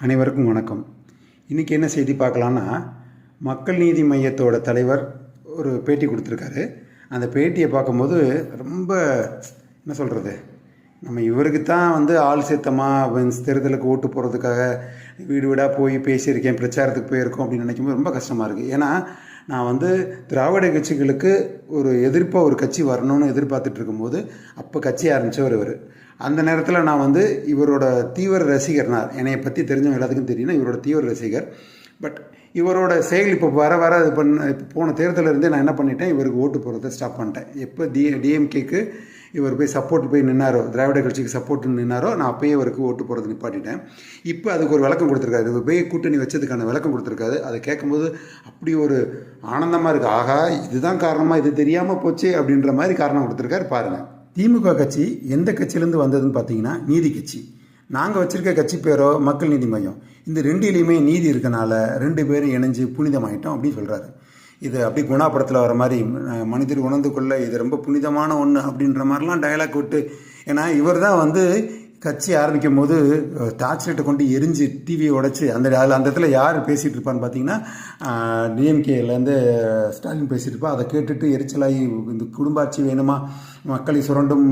அனைவருக்கும் வணக்கம். இன்றைக்கி என்ன செய்தி பார்க்கலான்னா மக்கள் நீதி மையத்தோட தலைவர் ஒரு பேட்டி கொடுத்துருக்காரு. அந்த பேட்டியை பார்க்கும்போது ரொம்ப என்ன சொல்கிறது நம்ம இவருக்கு தான் வந்து ஆள் சேர்த்தமாக தேர்தலுக்கு ஓட்டு போகிறதுக்காக வீடு வீடாக போய் பேசியிருக்கேன் பிரச்சாரத்துக்கு போயிருக்கோம் அப்படின்னு நினைக்கும்போது ரொம்ப கஷ்டமாக இருக்குது ஏன்னா நான் வந்து திராவிட கட்சிகளுக்கு ஒரு எதிர்ப்பாக ஒரு கட்சி வரணும்னு எதிர்பார்த்துட்டு இருக்கும்போது அப்போ கட்சி ஆரம்பித்தவர் இவர். அந்த நேரத்தில் நான் வந்து இவரோட தீவிர ரசிகர் நான் என்னையை பற்றி தெரிஞ்சவங்க எல்லாத்துக்கும் தெரியும் இவரோட தீவிர ரசிகர். பட் இவரோட செயல் இப்போ வர வர இது பண்ண இப்போ போன தேர்தலில் இருந்தே நான் என்ன பண்ணிட்டேன் இவருக்கு ஓட்டு போகிறத ஸ்டாப் பண்ணிட்டேன். எப்போ டி டிஎம்கேக்கு இவர் போய் சப்போர்ட் போய் நின்னாரோ திராவிட கட்சிக்கு சப்போர்ட் நின்னாரோ நான் அப்பயே இவருக்கு ஓட்டு போகிறது நிப்பாட்டிட்டேன். இப்போ அதுக்கு ஒரு விளக்கம் கொடுத்துருக்காரு. இவர் போய் கூட்டணி வச்சதுக்கான விளக்கம் கொடுத்துருக்காரு. அதை கேட்கும்போது அப்படி ஒரு ஆனந்தமாக இருக்குது ஆகா இதுதான் காரணமாக இது தெரியாமல் போச்சு அப்படின்ற மாதிரி காரணம் கொடுத்துருக்காரு. பாருங்கள் திமுக கட்சி எந்த கட்சியிலேருந்து வந்ததுன்னு பார்த்தீங்கன்னா நீதி கட்சி. நாங்கள் வச்சுருக்க கட்சி பேரோ மக்கள் நீதி மையம். இந்த ரெண்டிலையுமே நீதி இருக்கனால ரெண்டு பேரும் இணைஞ்சு புனிதமாயிட்டோம் அப்படின்னு சொல்கிறாரு இது அப்படி குணாபடத்தில் வர மாதிரி மனிதர் உணர்ந்து கொள்ள இது ரொம்ப புனிதமான ஒன்று அப்படின்ற மாதிரிலாம் டயலாக் விட்டு ஏன்னா இவர் தான் வந்து கட்சி ஆரம்பிக்கும் போது டார்ச் லைட்டை கொண்டு எரிஞ்சு டிவியை உடச்சி அந்த அதில் அந்த இடத்துல யார் பேசிகிட்டு இருப்பான்னு பார்த்தீங்கன்னா டிஎம்கேலேருந்து ஸ்டாலின் பேசிகிட்டு இருப்பா. அதை கேட்டுட்டு எரிச்சலாகி இந்த குடும்பாட்சி வேணுமா மக்களை சுரண்டும்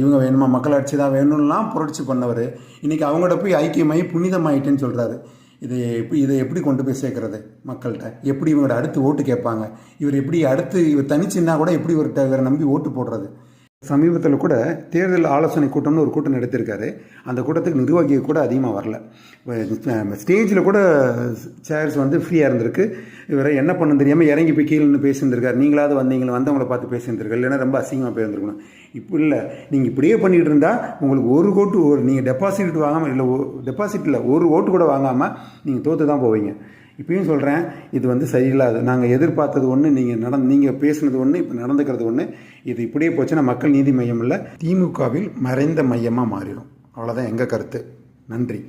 இவங்க வேணுமா மக்களாட்சி தான் வேணும்லாம் புரட்சி பண்ணவர். இன்றைக்கி அவங்களோட போய் ஐக்கியமாகி புனிதமாயிட்டேன்னு சொல்கிறாரு இதை எப்படி இதை எப்படி கொண்டு போய் சேர்க்குறது மக்கள்கிட்ட? எப்படி இவங்களோட அடுத்து ஓட்டு கேட்பாங்க? இவர் எப்படி அடுத்து இவர் தனிச்சுன்னா கூட எப்படி இவர்கிட்ட இவரை நம்பி ஓட்டு போடுறது? சமீபத்தில் கூட தேர்தல் ஆலோசனை கூட்டம்னு ஒரு கூட்டம் நடத்தியிருக்காரு. அந்த கூட்டத்துக்கு நிர்வாகிகள் கூட அதிகமாக வரல. ஸ்டேஜில் கூட சேர்ஸ் வந்து ஃப்ரீயாக இருந்திருக்கு. இவரை என்ன பண்ணு தெரியாமல் இறங்கி போய் கீழே பேசியிருந்திருக்காரு. நீங்களாவது வந்தீங்களா? வந்தவங்கள பார்த்து பேசியிருந்திருக்காரு இல்லைன்னா ரொம்ப அசிங்கமாக போயிருந்துருக்கணும் இப்போ இல்லை. நீங்கள் இப்படியே பண்ணிகிட்டு இருந்தால் உங்களுக்கு ஒரு கோட்டு ஒரு நீங்கள் டெபாசிட் வாங்காமல் இல்லை டெபாசிட் இல்லை ஒரு ஓட்டு கூட வாங்காமல் நீங்கள் தோற்று தான் போவீங்க. இப்பயும் சொல்கிறேன் இது வந்து சரியில்லாது நாங்கள் எதிர்பார்த்தது ஒன்று நீங்கள் நடந்து நீங்கள் பேசுனது ஒன்று இப்போ நடந்துக்கிறது ஒன்று இது இப்படியே போச்சுன்னா மக்கள் நீதி மையம் இல்லை திமுகவில் மறைந்த மையமாக மாறிடும். அவ்வளோதான் எங்கள் கருத்து. நன்றி.